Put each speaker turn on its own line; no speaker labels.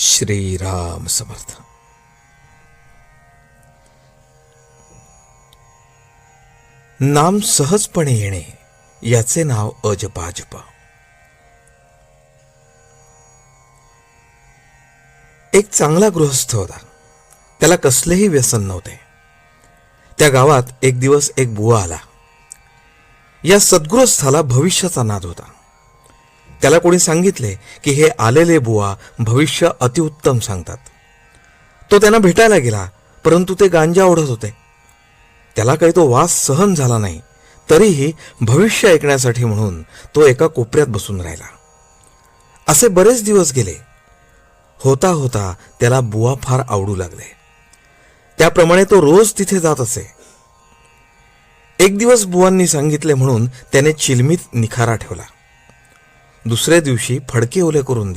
श्रीराम समर्थ. नाम सहजपणे येणे याचे नाव अजपाजप एक चांगला गृहस्थ होता. त्याला कसलेही व्यसन नव्हते. त्या गावात एक दिवस एक बुवा आला. या सद्गृहस्थाला भविष्याचा नाद होता. त्याला कोणी सांगितले की हे आलेले बुवा भविष्य अतिउत्तम सांगतात. तो त्यांना भेटायला गेला परंतु ते गांजा ओढत होते. त्याला काही तो वास सहन झाला नाही तरीही भविष्य ऐकण्यासाठी म्हणून तो एका कोपऱ्यात बसून राहिला. असे बरेच दिवस गेले. होता होता त्याला बुवा फार आवडू लागले. त्याप्रमाणे तो रोज तिथे जात असे. एक दिवस बुवांनी सांगितले म्हणून त्याने चिलमीत निखारा ठेवला. दुसऱ्या दिवशी फडके ओले करून